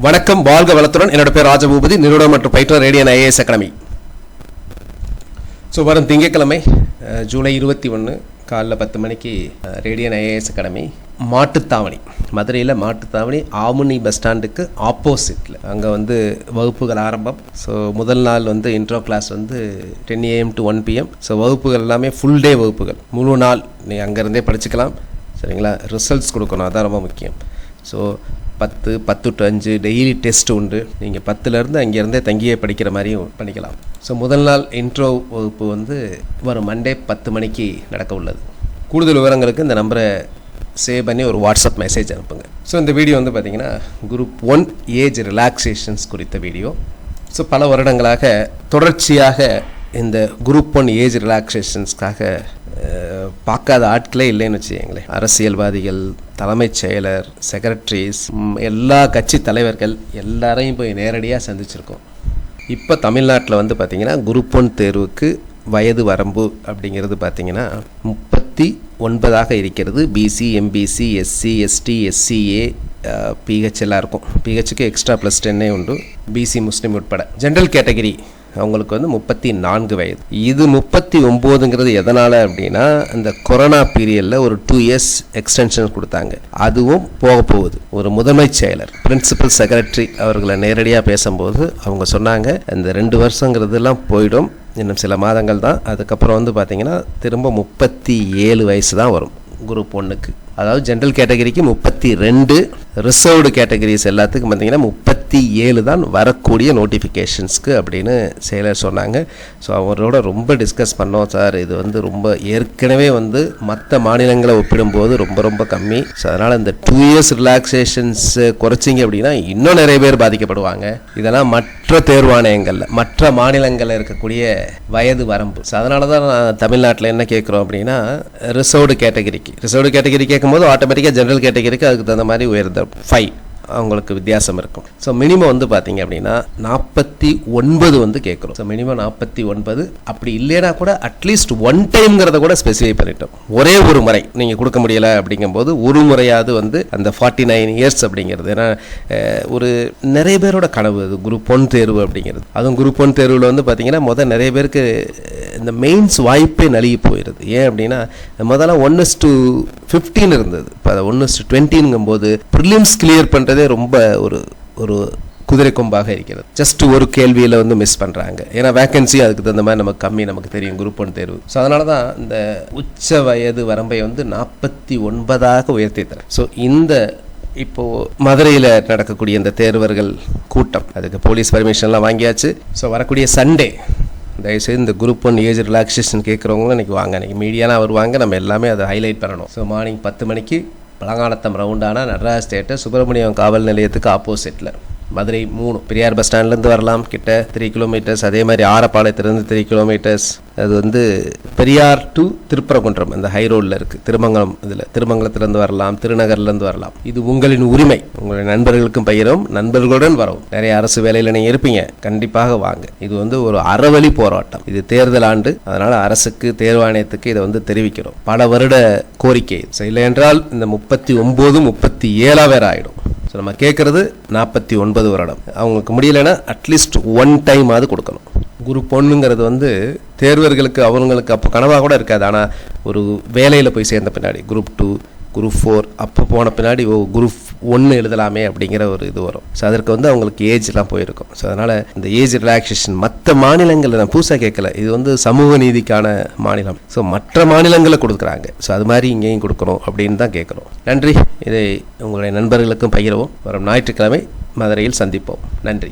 வணக்கம் வாழ்க வளத்துடன். என்னோட பேர் ராஜபூபதி நிறுவனம் மற்றும் பயிற்று ரேடியன் ஐஏஎஸ் அகாடமி. ஸோ வரும் திங்கட்கிழமை ஜூலை இருபத்தி ஒன்று காலைல பத்து மணிக்கு ரேடியன் ஐஏஎஸ் அகாடமி மாட்டுத்தாவணி. மதுரையில் மாட்டுத்தாவணி ஆமுனி பஸ் ஸ்டாண்டுக்கு ஆப்போசிட்டில் அங்கே வந்து வகுப்புகள் ஆரம்பம். ஸோ முதல் நாள் வந்து இன்ட்ரோ கிளாஸ் வந்து ten AM to one PM so வகுப்புகள் எல்லாமே ஃபுல் டே வகுப்புகள். முழு நாள் நீ அங்கேருந்தே படிச்சுக்கலாம். சரிங்களா? ரிசல்ட்ஸ் கொடுக்கணும். அதான் ரொம்ப முக்கியம். ஸோ பத்து பத்து டு அஞ்சு டெய்லி டெஸ்ட் உண்டு நீங்கள் பத்துலேருந்து அங்கேருந்தே தங்கியே படிக்கிற மாதிரியும் பண்ணிக்கலாம். ஸோ முதல் நாள் இன்ட்ரோ வகுப்பு வந்து வரும் மண்டே பத்து மணிக்கு நடக்க உள்ளது. கூடுதல் விவரங்களுக்கு இந்த நம்பரை சேவ் பண்ணி ஒரு வாட்ஸ்அப் மெசேஜ் அனுப்புங்க. ஸோ இந்த வீடியோ வந்து பார்த்தீங்கன்னா குரூப் ஒன் ஏஜ் ரிலாக்ஸேஷன்ஸ் குறித்த வீடியோ ஸோ பல வருடங்களாக தொடர்ச்சியாக இந்த குரூப் ஒன் ஏஜ் ரிலாக்ஸேஷன்ஸ்க்காக பார்க்காத ஆட்களே இல்லைன்னு வச்சுக்கோங்களேன். அரசியல்வாதிகள் தலைமைச் செயலர் செக்ரட்டரிஸ் எல்லா கட்சி தலைவர்கள் எல்லாரையும் போய் நேரடியாக சந்திச்சிருக்கோம். இப்போ தமிழ்நாட்டில் வந்து பார்த்திங்கன்னா குரூப் ஒன் தேர்வுக்கு வயது வரம்பு அப்படிங்கிறது பார்த்திங்கன்னா முப்பத்தி ஒன்பதாக இருக்கிறது BC MBC SC ST SCA PH எல்லாம் இருக்கும். பிஹெச்சுக்கு எக்ஸ்ட்ரா ப்ளஸ் டென்னே உண்டு. பிசி முஸ்லீம் உட்பட. ஜென்ரல் கேட்டகரி அவங்களுக்கு வந்து முப்பத்தி நான்கு வயது. இது முப்பத்தி ஒம்போதுங்கிறது எதனால் அப்படின்னா இந்த கொரோனா பீரியடில் ஒரு டூ இயர்ஸ் எக்ஸ்டென்ஷன் கொடுத்தாங்க. அதுவும் போக போகுது. ஒரு முதன்மை செயலர் பிரின்சிபல் செக்ரட்டரி அவர்களை நேரடியாக பேசும்போது அவங்க சொன்னாங்க இந்த ரெண்டு வருஷங்கிறதுலாம் போயிடும். இன்னும் சில மாதங்கள் தான். அதுக்கப்புறம் வந்து பார்த்தீங்கன்னா திரும்ப முப்பத்தி ஏழு வயசு தான் வரும். குரூப் ஒன்றுக்கு அதாவது ஜென்ரல் கேட்டகரிக்கு முப்பத்தி ரெண்டு ரிசர்வ்டு கேட்டகரிஸ் எல்லாத்துக்கும் பார்த்தீங்கன்னா முப்பத்தி ஏழு தான் வரக்கூடிய நோட்டிஃபிகேஷன்ஸ்க்கு அப்படின்னு செயலர் சொன்னாங்க. ஸோ அவரோட ரொம்ப டிஸ்கஸ் பண்ணோம் சார். இது வந்து ரொம்ப ஏற்கனவே வந்து மற்ற மாநிலங்களை ஒப்பிடும்போது ரொம்ப ரொம்ப கம்மி. ஸோ அதனால் இந்த டூ இயர்ஸ் ரிலாக்ஸேஷன்ஸ் குறைச்சிங்க அப்படின்னா இன்னும் நிறைய பேர் பாதிக்கப்படுவாங்க. இதெல்லாம் மற்ற தேர்வாணையங்களில் மற்ற மாநிலங்களில் இருக்கக்கூடிய வயது வரம்பு. ஸோ அதனால தான் நான் தமிழ்நாட்டில் என்ன கேட்குறோம் அப்படின்னா ரிசர்வ்டு கேட்டகரிக்கு ரிசர்வ்டு கேட்டகரி போது ஆட்டோமேட்டிக்காக ஜென்ரல் கேட்டகரிக்கு அதுக்கு தகுந்த மாதிரி உயர்ந்த ஃபைவ் அவங்களுக்கு வித்தியாசம் இருக்கும். ஸோ மினிமம் வந்து பார்த்தீங்க அப்படின்னா நாற்பத்தி ஒன்பது வந்து கேட்குறோம். ஸோ மினிமம் நாற்பத்தி ஒன்பது. அப்படி இல்லைனா கூட அட்லீஸ்ட் ஒன் டைம்ங்கிறத கூட ஸ்பெசிஃபை பண்ணிட்டோம். ஒரே ஒரு முறை நீங்கள் கொடுக்க முடியலை அப்படிங்கும்போது ஒரு முறையாவது வந்து அந்த ஃபார்ட்டி நைன் இயர்ஸ் அப்படிங்கிறது. ஏன்னா ஒரு நிறைய பேரோட கனவு அது குரூப் ஒன் தேர்வு அப்படிங்கிறது. அதுவும் குரூப் ஒன் தேர்வில் வந்து பார்த்தீங்கன்னா முதல் நிறைய பேருக்கு இந்த மெயின்ஸ் வாய்ப்பே நழுகி போயிடுது ஏன் அப்படின்னா முதல்ல ஒன் இஸ் டு ஃபிஃப்டீன் இருந்தது. இப்போ அதை ஒன் இஸ் டு டுவெண்ட்டிங்கும் போது ப்ரிலிம்ஸ் கிளியர் பண்ணுறதே ரொம்ப ஒரு ஒரு குதிரை கொம்பாக இருக்கிறது. ஜஸ்ட் ஒரு கேள்வியில் வந்து மிஸ் பண்ணுறாங்க ஏன்னா வேகன்சி அதுக்கு தகுந்த மாதிரி நமக்கு கம்மி நமக்கு தெரியும் குரூப் ஒன் தேர்வு. ஸோ அதனால தான் இந்த உச்ச வயது வரம்பை வந்து நாற்பத்தி ஒன்பதாக உயர்த்தி தரேன் ஸோ இந்த இப்போ மதுரையில் நடக்கக்கூடிய இந்த தேர்வர்கள் கூட்டம் அதுக்கு போலீஸ் பர்மிஷன்லாம் வாங்கியாச்சு. ஸோ வரக்கூடிய சண்டே தயவுசெய்து இந்த குரூப் ஒன் ஏஜ் ரிலாக்ஸேஷன் கேட்குறவங்களும் இன்றைக்கி வாங்க. இன்றைக்கி மீடியாலாம் வருவாங்க. நம்ம எல்லாமே அதை ஹைலைட் பண்ணணும். ஸோ மார்னிங் பத்து மணிக்கு பழங்கானத்தம் ரவுண்டான நடராஜ் ஸ்டேட்டு சுப்பிரமணியம் காவல் நிலையத்துக்கு ஆப்போசிட்டில் மதுரை மூணு. பெரியார் பஸ் ஸ்டாண்ட்லேருந்து வரலாம். கிட்ட த்ரீ கிலோமீட்டர்ஸ் அதே மாதிரி ஆரப்பாளையத்துலேருந்து த்ரீ கிலோமீட்டர்ஸ் அது வந்து பெரியார் டு திருப்பரங்குன்றம். அந்த ஹை ரோடில் இருக்குது திருமங்கலம் இதில். திருமங்கலத்துலேருந்து வரலாம். திருநகர்லேருந்து வரலாம். இது உங்களின் உரிமை. உங்களுடைய நண்பர்களுக்கும் பயிரும் நண்பர்களுடன் வரவும். நிறைய அரசு வேலையில் நீங்கள் இருப்பீங்க. கண்டிப்பாக வாங்க. இது வந்து ஒரு அறவழி போராட்டம். இது தேர்தல் ஆண்டு. அதனால் அரசுக்கு தேர்வாணையத்துக்கு இதை வந்து தெரிவிக்கிறோம். பல வருட கோரிக்கை. இல்லை என்றால் இந்த முப்பத்தி ஒம்பது முப்பத்தி ஏழாவது ஆகிடும் ஸோ நம்ம கேட்குறது நாற்பத்தி ஒன்பது வருடம். அவங்களுக்கு முடியலைன்னா அட்லீஸ்ட் ஒன் டைமாவது கொடுக்கணும். குரூப் பொண்ணுங்கிறது வந்து தேர்வர்களுக்கு அவங்களுக்கு அப்போ கனவாக கூட இருக்காது. ஆனால் ஒரு வேலையில் போய் சேர்ந்த பின்னாடி குரூப் டூ குரூப் ஃபோர் அப்போ போன பின்னாடி ஓ குரூப் ஒன்று எழுதலாமே அப்படிங்கிற ஒரு இது வரும். ஸோ அதற்கு வந்து அவங்களுக்கு ஏஜ்லாம் போயிருக்கும். ஸோ அதனால் இந்த ஏஜ் ரிலாக்ஸேஷன் மற்ற மாநிலங்களில் நான் புதுசாக கேட்கல. இது வந்து சமூக நீதிக்கான மாநிலம். ஸோ மற்ற மாநிலங்களில் கொடுக்குறாங்க. ஸோ அது மாதிரி இங்கேயும் கொடுக்கணும் அப்படின்னு தான் கேட்குறோம். நன்றி. இதை உங்களுடைய நண்பர்களுக்கும் பகிரவும். வரும் ஞாயிற்றுக்கிழமை மதுரையில் சந்திப்போம். நன்றி.